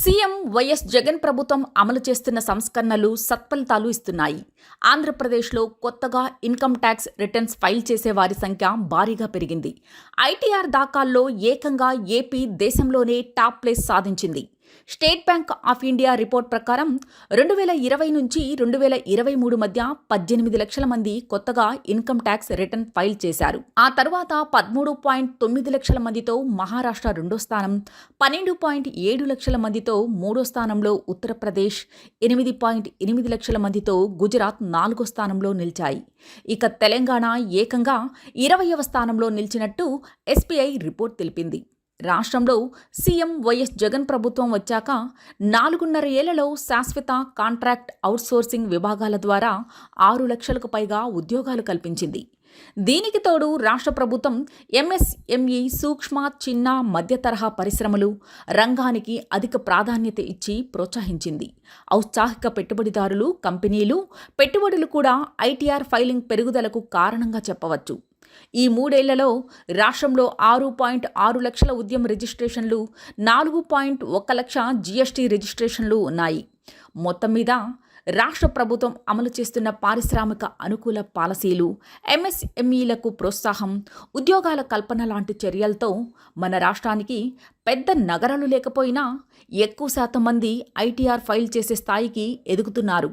CM YS Jagan ప్రభుత్వం అమలు చేస్తున్న సంస్కరణలు సత్ఫలితాలు ఇస్తున్నాయి. ఆంధ్రప్రదేశ్లో కొత్తగా ఇన్కమ్ ట్యాక్స్ రిటర్న్స్ ఫైల్ చేసే వారి సంఖ్య భారీగా పెరిగింది. ఐటీఆర్ దాఖాల్లో ఏకంగా ఏపీ దేశంలోనే టాప్ ప్లేస్ సాధించింది. State Bank of India report ప్రకారం రెండు వేల ఇరవై నుంచి రెండు వేల ఇరవై మూడు మధ్య పద్దెనిమిది లక్షల మంది కొత్తగా ఇన్కమ్ ట్యాక్స్ రిటర్న్ ఫైల్ చేశారు. ఆ తర్వాత పదమూడు పాయింట్ తొమ్మిది లక్షల మందితో మహారాష్ట్ర రెండో స్థానం పన్నెండు పాయింట్ ఏడు లక్షల మందితో మూడో స్థానంలో ఉత్తరప్రదేశ్ ఎనిమిది పాయింట్ ఎనిమిది లక్షల మందితో గుజరాత్ నాలుగో స్థానంలో నిలిచాయి. ఇక తెలంగాణ ఏకంగా ఇరవయవ స్థానంలో నిలిచినట్టు ఎస్బీఐ రిపోర్ట్ తెలిపింది. రాష్ట్రంలో సీఎం వైఎస్ జగన్ ప్రభుత్వం వచ్చాక నాలుగున్నర ఏళ్ళలో శాశ్వత కాంట్రాక్ట్ అవుట్సోర్సింగ్ విభాగాల ద్వారా ఆరు లక్షలకు పైగా ఉద్యోగాలు కల్పించింది. దీనికి తోడు రాష్ట్ర ప్రభుత్వం ఎంఎస్ఎంఈ సూక్ష్మ చిన్న మధ్య తరహా పరిశ్రమలు రంగానికి అధిక ప్రాధాన్యత ఇచ్చి ప్రోత్సహించింది. ఔత్సాహిక పెట్టుబడిదారులు కంపెనీలు పెట్టుబడులు కూడా ఐటీఆర్ ఫైలింగ్ పెరుగుదలకు కారణంగా చెప్పవచ్చు. ఈ మూడేళ్ళలో రాష్ట్రంలో ఆరు పాయింట్ ఆరు లక్షల ఉద్యమ రిజిస్ట్రేషన్లు నాలుగు పాయింట్ ఒక లక్ష జీఎస్టీ రిజిస్ట్రేషన్లు ఉన్నాయి. మొత్తం మీద రాష్ట్ర ప్రభుత్వం అమలు చేస్తున్న పారిశ్రామిక అనుకూల పాలసీలు ఎంఎస్ఎంఈలకు ప్రోత్సాహం ఉద్యోగాల కల్పన లాంటి చర్యలతో మన రాష్ట్రానికి పెద్ద నగరాలు లేకపోయినా ఎక్కువ శాతం మంది ఐటీఆర్ ఫైల్ చేసే స్థాయికి ఎదుగుతున్నారు.